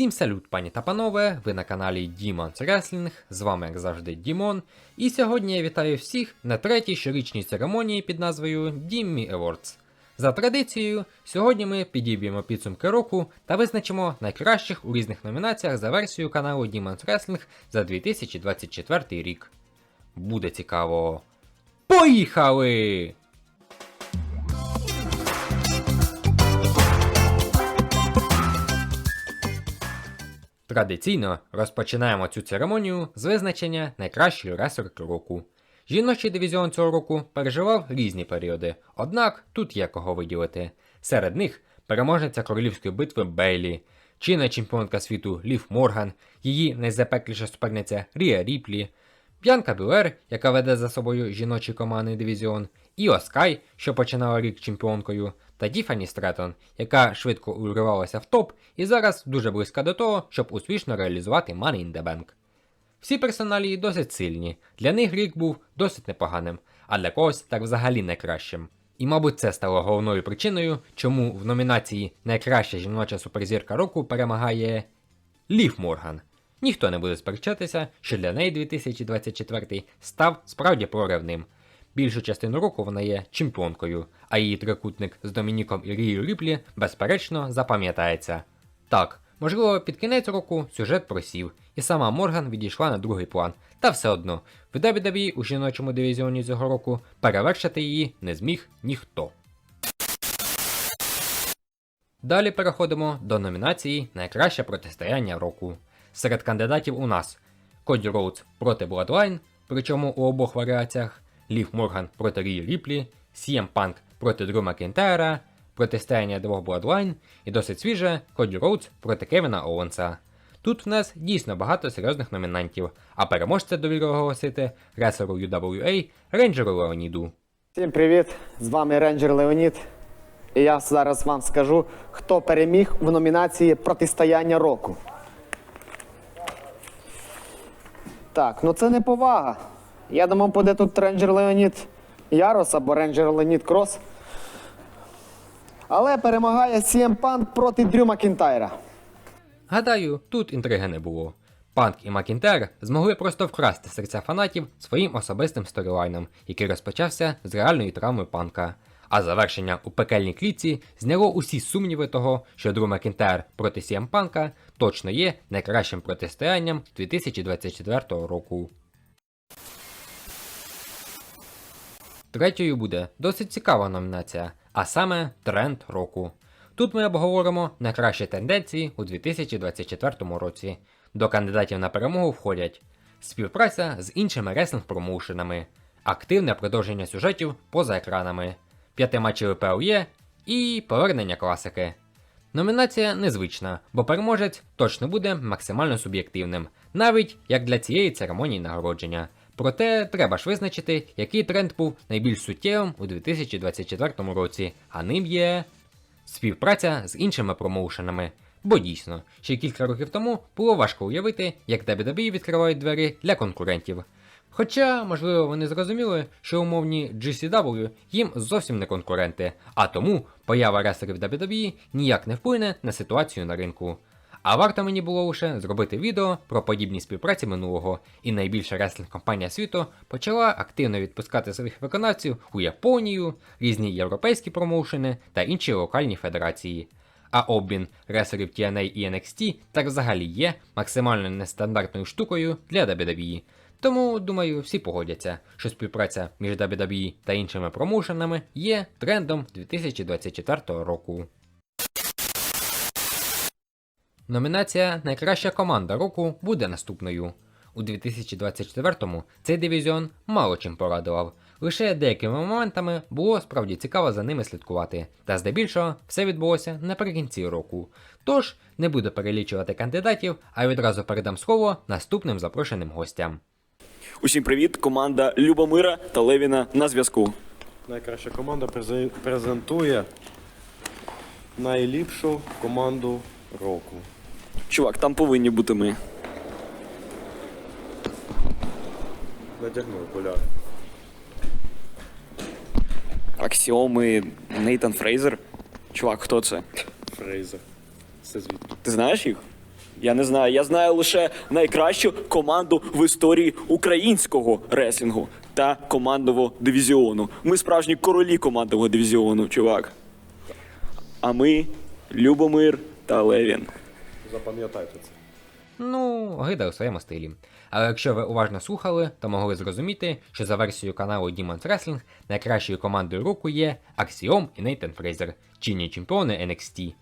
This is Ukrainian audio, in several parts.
Всім салют, пані та панове! Ви на каналі Demons Wrestling, з вами, як завжди, Дімон. І сьогодні я вітаю всіх на третій щорічній церемонії під назвою Dimmy Awards. За традицією, сьогодні ми підіб'ємо підсумки року та визначимо найкращих у різних номінаціях за версією каналу Demons Wrestling за 2024 рік. Буде цікаво. Поїхали! Традиційно розпочинаємо цю церемонію з визначення найкращої ресурки року. Жіночий дивізіон цього року переживав різні періоди, однак тут є кого виділити. Серед них переможниця королівської битви Бейлі, чинна чемпіонка світу Лів Морган, її найзапекліша суперниця Рія Ріплі, Б'янка Білер, яка веде за собою жіночий командний дивізіон, Іо Скай, що починала рік чемпіонкою, та Тіфані Стретон, яка швидко урвалася в топ і зараз дуже близька до того, щоб успішно реалізувати Money in the Bank. Всі персоналії досить сильні, для них рік був досить непоганим, а для когось так взагалі найкращим. І, мабуть, це стало головною причиною, чому в номінації Найкраща жіноча суперзірка року перемагає Лів Морган. Ніхто не буде сперечатися, що для неї 2024 став справді проривним. Більшу частину року вона є чемпіонкою, а її трикутник з Домініком і Рією Ріплі безперечно запам'ятається. Так, можливо, під кінець року сюжет просів, і сама Морган відійшла на другий план, та все одно в WWE у жіночому дивізіоні цього року перевершити її не зміг ніхто. Далі переходимо до номінації Найкраще протистояння року. Серед кандидатів у нас Коді Роудс проти Bloodline, причому у обох варіаціях, Лів Морган проти Рії Ріплі, CM Punk проти Дрю Макінтайра, протистояння двох Bloodline і досить свіже Коді Роудс проти Кевіна Оуенса. Тут в нас дійсно багато серйозних номінантів, а переможця довіру оголосити ресеру UWA Рейнджеру Леоніду. Всім привіт! З вами Рейнджер Леонід. І я зараз вам скажу, хто переміг в номінації Протистояння року. Так, ну це не повага. Я думав, буде тут Рейнджер Леонід Ярос або Рейнджер Леонід Крос. Але перемагає CM Punk проти Дрю Макінтайра. Гадаю, тут інтриги не було. Панк і Макінтер змогли просто вкрасти серця фанатів своїм особистим сторілайном, який розпочався з реальної травми панка. А завершення у пекельній клітці зняло усі сумніви того, що Дру Макінтер проти Сіам Панка точно є найкращим протистоянням 2024 року. Третьою буде досить цікава номінація, а саме тренд року. Тут ми обговоримо найкращі тенденції у 2024 році. До кандидатів на перемогу входять співпраця з іншими реслинг промоушенами, активне продовження сюжетів поза екранами, п'ятиматчевий ПЛЄ і повернення класики. Номінація незвична, бо переможець точно буде максимально суб'єктивним, навіть як для цієї церемонії нагородження. Проте треба ж визначити, який тренд був найбільш суттєвим у 2024 році, а ним є співпраця з іншими промоушенами. Бо дійсно, ще кілька років тому було важко уявити, як WWE відкривають двері для конкурентів. Хоча, можливо, вони зрозуміли, що умовні GCW їм зовсім не конкуренти, а тому поява ресерів WWE ніяк не вплине на ситуацію на ринку. А варто мені було лише зробити відео про подібні співпраці минулого, і найбільша реслінг компанія світу почала активно відпускати своїх виконавців у Японію, різні європейські промоушени та інші локальні федерації. А обмін ресерів TNA і NXT так взагалі є максимально нестандартною штукою для WWE. Тому, думаю, всі погодяться, що співпраця між WWE та іншими промоушенами є трендом 2024 року. Номінація Найкраща команда року буде наступною. У 2024-му цей дивізіон мало чим порадував. Лише деякими моментами було справді цікаво за ними слідкувати, та здебільшого все відбулося наприкінці року. Тож не буду перелічувати кандидатів, а відразу передам слово наступним запрошеним гостям. Усім привіт! Команда Любомира та Левіна на зв'язку. Найкраща команда презе- презентує найліпшу команду року. Чувак, там повинні бути ми. Надягнув окуляри. Аксіоми Нейтан Фрейзер. Чувак, хто це? Фрейзер. Це звідки? Ти знаєш їх? Я не знаю. Я знаю лише найкращу команду в історії українського реслінгу та командного дивізіону. Ми справжні королі командного дивізіону, чувак. А ми Любомир та Левін. Запам'ятайте це. Ну, гида у своєму стилі. Але якщо ви уважно слухали, то могли зрозуміти, що за версією каналу Demon's Wrestling найкращою командою року є Axiom і Нейтан Фрейзер, чинні чемпіони NXT.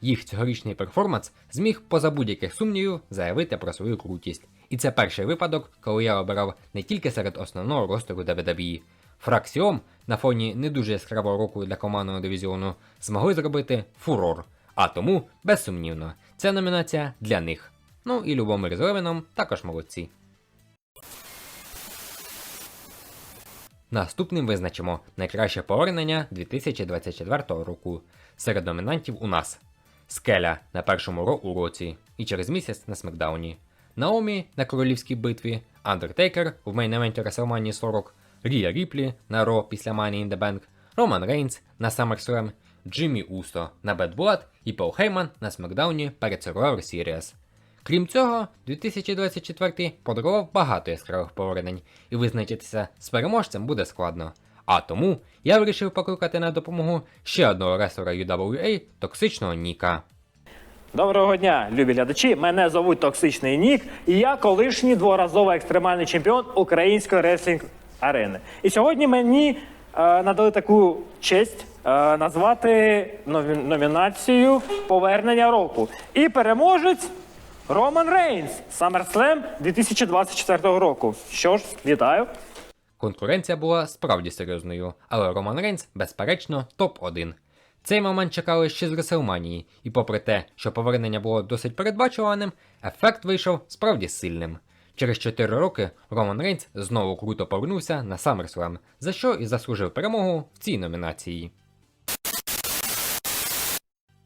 Їх цьогорічний перформанс зміг поза будь-яких сумнівів заявити про свою крутість. І це перший випадок, коли я обирав не тільки серед основного ростеру WWE. Фраксіом на фоні не дуже яскравого року для командного дивізіону змогли зробити фурор. А тому, безсумнівно, ця номінація для них. Ну і Любомир з Левином також молодці. Наступним визначимо найкраще повернення 2024 року. Серед номінантів у нас Скеля на першому ро у році і через місяць на Смакдауні, Наомі на королівській битві, Андертейкер в мейн-евенті WrestleMania 40, Рія Ріплі на Ро після Money in the Bank, Роман Рейнс на SummerSlam, Джиммі Усо на Blood і Пол Хейман на Смакдауні перед Survivor Series. Крім цього, 2024 подарував багато яскравих повернень, і визначитися з переможцем буде складно. А тому я вирішив покликати на допомогу ще одного рестлера UWA токсичного Ніка. Доброго дня, любі глядачі. Мене звуть Токсичний Нік, і я колишній дворазовий екстремальний чемпіон української реслінг арени. І сьогодні мені надали таку честь е, назвати номінацію Повернення року. І переможець Роман Рейнс SummerSlam 2024 року. Що ж, вітаю. Конкуренція була справді серйозною, але Роман Рейнс, безперечно, топ-1. Цей момент чекали ще з Реселманії, і попри те, що повернення було досить передбачуваним, ефект вийшов справді сильним. Через 4 роки Роман Рейнс знову круто повернувся на SummerSlam, за що і заслужив перемогу в цій номінації.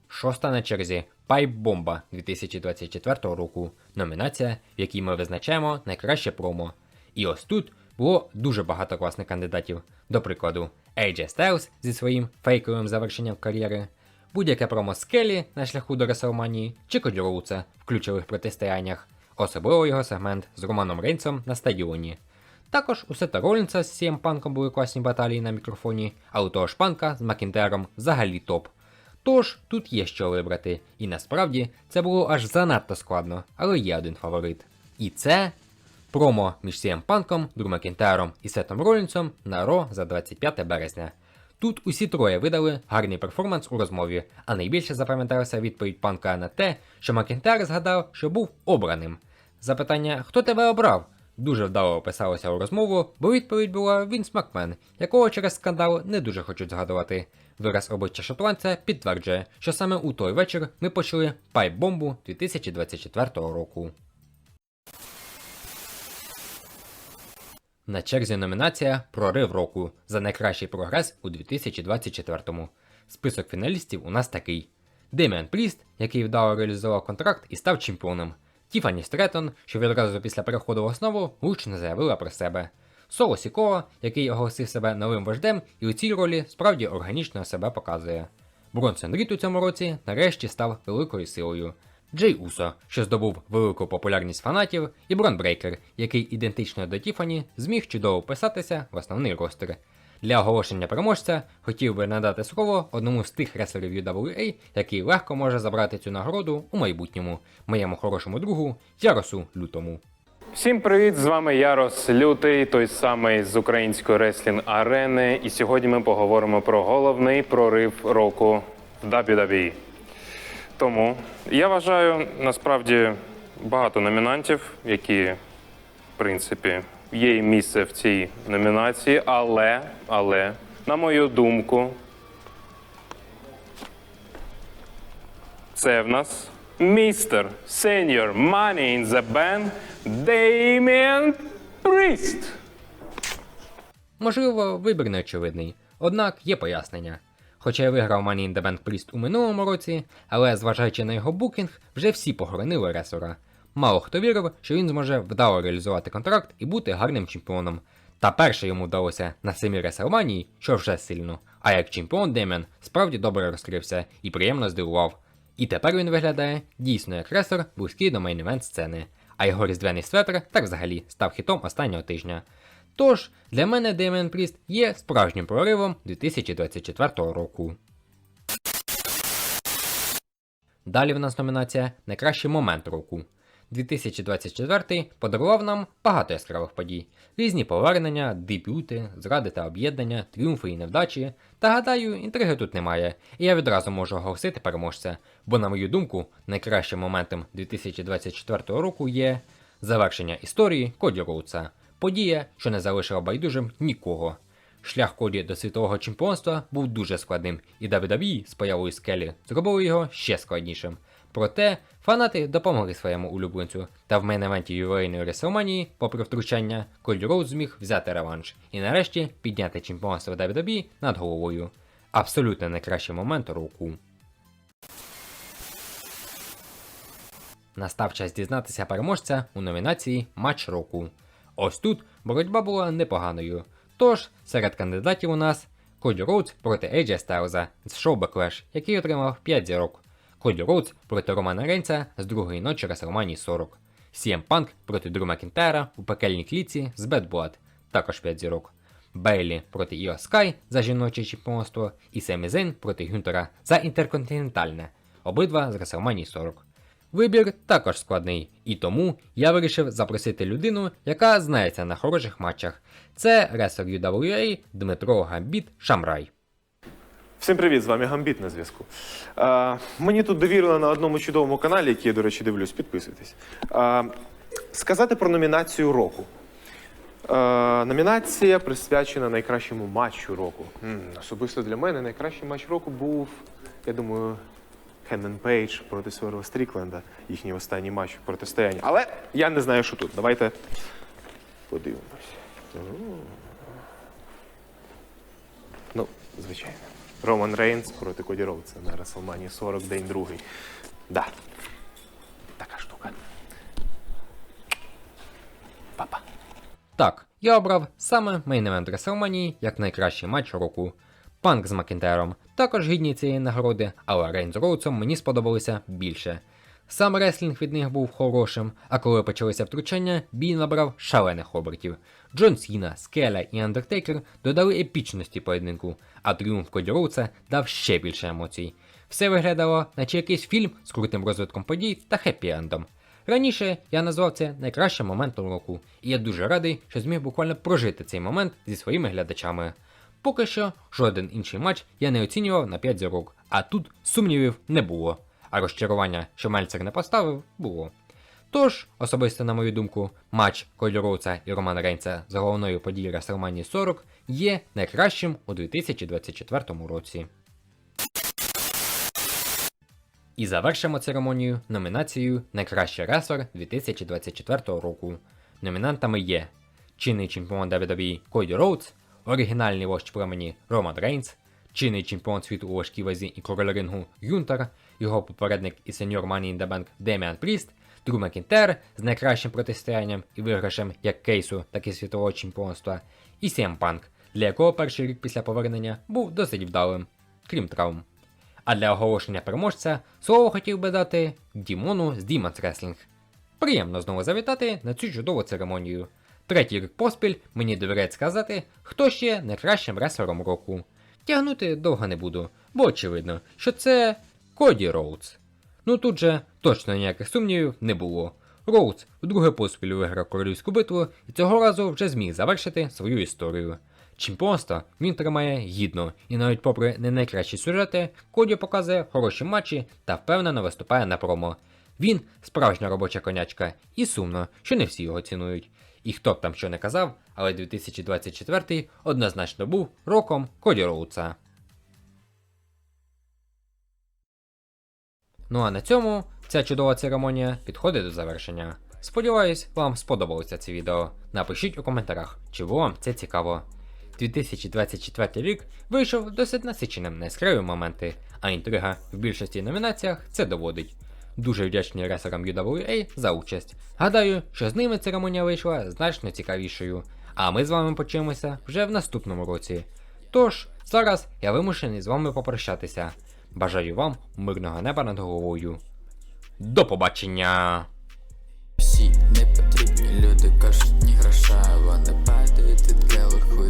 Шоста на черзі Пайп Бомба 2024 року. Номінація, в якій ми визначаємо найкраще промо. І ось тут було дуже багато класних кандидатів. До прикладу, AJ Styles зі своїм фейковим завершенням кар'єри, будь-яке промо Скелі на шляху до Реселманії чи Коді Роуца в ключових протистояннях, особливо його сегмент з Романом Рейнсом на стадіоні. Також у Сета Ролінса з CM Панком були класні баталії на мікрофоні, а у того ж панка з Макінтером взагалі топ. Тож тут є що вибрати, і насправді це було аж занадто складно, але є один фаворит. І це промо між CM Панком, Дру Макінтайром і Сетом Ролінсом на Ро за 25 березня. Тут усі троє видали гарний перформанс у розмові, а найбільше запам'яталася відповідь панка на те, що Макінтайр згадав, що був обраним. Запитання Хто тебе обрав? дуже вдало описалося у розмову, бо відповідь була Вінс Макмен, якого через скандал не дуже хочуть згадувати. Вираз обличчя шотландця підтверджує, що саме у той вечір ми почали пайп-бомбу 2024 року. На черзі номінація Прорив року за найкращий прогрес у 2024-му. Список фіналістів у нас такий: Деміан Пліст, який вдало реалізував контракт і став чемпіоном. Тіфані Стретон, що відразу після переходу в основу гучно заявила про себе. Соло Сікоа, який оголосив себе новим вождем і у цій ролі справді органічно себе показує. Бронсон Рід у цьому році нарешті став великою силою. Джей Усо, що здобув велику популярність фанатів, і Брон Брейкер, який ідентично до Тіфані зміг чудово вписатися в основний ростер. Для оголошення переможця хотів би надати слово одному з тих реслерів UWA, який легко може забрати цю нагороду у майбутньому, моєму хорошому другу Яросу Лютому. Всім привіт! З вами Ярос Лютий, той самий з української реслінг арени. І сьогодні ми поговоримо про головний прорив року в WWE. Тому я вважаю насправді багато номінантів, які, в принципі, є місце в цій номінації, але, але, на мою думку, це в нас містер сеньор Money in the Bank Damien Priest. Можливо, вибір не очевидний, однак є пояснення. Хоча я виграв Money in the Bank Priest у минулому році, але зважаючи на його букінг, вже всі похоронили ресора. Мало хто вірив, що він зможе вдало реалізувати контракт і бути гарним чемпіоном. Та перше йому вдалося на самій Реселманії, що вже сильно. А як чемпіон Дем'ян справді добре розкрився і приємно здивував. І тепер він виглядає дійсно як ресор близький до мейн-івент сцени, а його різдвяний светр так взагалі став хітом останнього тижня. Тож, для мене Деміан Пріст є справжнім проривом 2024 року. Далі в нас номінація Найкращий момент року. 2024 подарував нам багато яскравих подій, різні повернення, дебюти, зради та об'єднання, тріумфи і невдачі. Та гадаю, інтриги тут немає, і я відразу можу оголосити переможця, бо, на мою думку, найкращим моментом 2024 року є завершення історії Коді Роудса, подія, що не залишила байдужим нікого. Шлях Коді до світового чемпіонства був дуже складним, і WWE з появою скелі зробили його ще складнішим. Проте фанати допомогли своєму улюбленцю, та в мейн-евенті ювілейної Реселманії, попри втручання, Коді Роуз зміг взяти реванш і нарешті підняти чемпіонство WWE над головою. Абсолютно найкращий момент року. Настав час дізнатися переможця у номінації Матч року. Ось тут боротьба була непоганою. Тож, серед кандидатів у нас Коді Роудс проти AJ Стайлза з шоу Backlash, який отримав 5 зірок. Коді Роудс проти Романа Рейнса з другої ночі WrestleMania 40. CM Punk проти Дрю Макінтайра у пекельній кліці з Bad також 5 зірок. Бейлі проти Іо Скай за жіноче чемпіонство і Семі Зейн проти Гюнтера за інтерконтинентальне, обидва з WrestleMania 40. Вибір також складний, і тому я вирішив запросити людину, яка знається на хороших матчах. Це ресер UWA Дмитро Гамбіт Шамрай. Всім привіт, з вами Гамбіт на зв'язку. Е, мені тут довірили на одному чудовому каналі, який я, до речі, дивлюсь, підписуйтесь. Е, сказати про номінацію року. Е, номінація присвячена найкращому матчу року. М, особисто для мене найкращий матч року був, я думаю, Хенмен Пейдж проти Сверла Стрікленда, їхній останній матч протистояння. Але я не знаю, що тут. Давайте подивимось. Ну, звичайно. Роман Рейнс проти Коді Роудса на WrestleMania 40, день другий. Да. Така штука. Папа. Так, я обрав саме мейн-евент WrestleMania як найкращий матч року. Панк з Макінтером також гідні цієї нагороди, але Рейн з Роудсом мені сподобалося більше. Сам реслінг від них був хорошим, а коли почалося втручання, бій набрав шалених обертів. Джон Сіна, Скеля і Андертейкер додали епічності поєдинку, а тріумф Коді Роудса дав ще більше емоцій. Все виглядало, наче якийсь фільм з крутим розвитком подій та хеппі-ендом. Раніше я назвав це найкращим моментом року, і я дуже радий, що зміг буквально прожити цей момент зі своїми глядачами. Поки що жоден інший матч я не оцінював на 5 зірок, а тут сумнівів не було. А розчарування, що Мельцер не поставив, було. Тож, особисто на мою думку, матч Коді Роудса і Романа Рейнса з головною подією WrestleMania 40 є найкращим у 2024 році. І завершимо церемонію номінацією Найкращий ресор 2024 року. Номінантами є чинний чемпіон WWE Коді Роудс, оригінальний вождь племені Роман Рейнс, чинний чемпіон світу у важкій вазі і король рингу Юнтер, його попередник і сеньор Money in the Bank Деміан Пріст, Дру Макінтер з найкращим протистоянням і виграшем як кейсу, так і світового чемпіонства, і Сім Панк, для якого перший рік після повернення був досить вдалим, крім травм. А для оголошення переможця слово хотів би дати Дімону з Demons Wrestling. Приємно знову завітати на цю чудову церемонію. Третій рік поспіль мені довіряють сказати, хто ще найкращим реслером року. Тягнути довго не буду, бо очевидно, що це Коді Роудс. Ну тут же точно ніяких сумнівів не було. Роудс вдруге поспіль виграв королівську битву і цього разу вже зміг завершити свою історію. Чемпіонство він тримає гідно, і навіть попри не найкращі сюжети, Коді показує хороші матчі та впевнено виступає на промо. Він справжня робоча конячка, і сумно, що не всі його цінують. І хто б там що не казав, але 2024 однозначно був роком Коді Роудса. Ну а на цьому ця чудова церемонія підходить до завершення. Сподіваюсь, вам сподобалося це відео. Напишіть у коментарях, чи було вам це цікаво. 2024 рік вийшов досить насиченим на яскраві моменти, а інтрига в більшості номінаціях це доводить. Дуже вдячні ресерам UWA за участь. Гадаю, що з ними церемонія вийшла значно цікавішою. А ми з вами почуємося вже в наступному році. Тож, зараз я вимушений з вами попрощатися. Бажаю вам мирного неба над головою. До побачення! Всі не потрібні люди кажуть, ні гроша, вони падають від левих у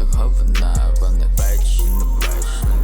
говна, вони бачать, не бачать.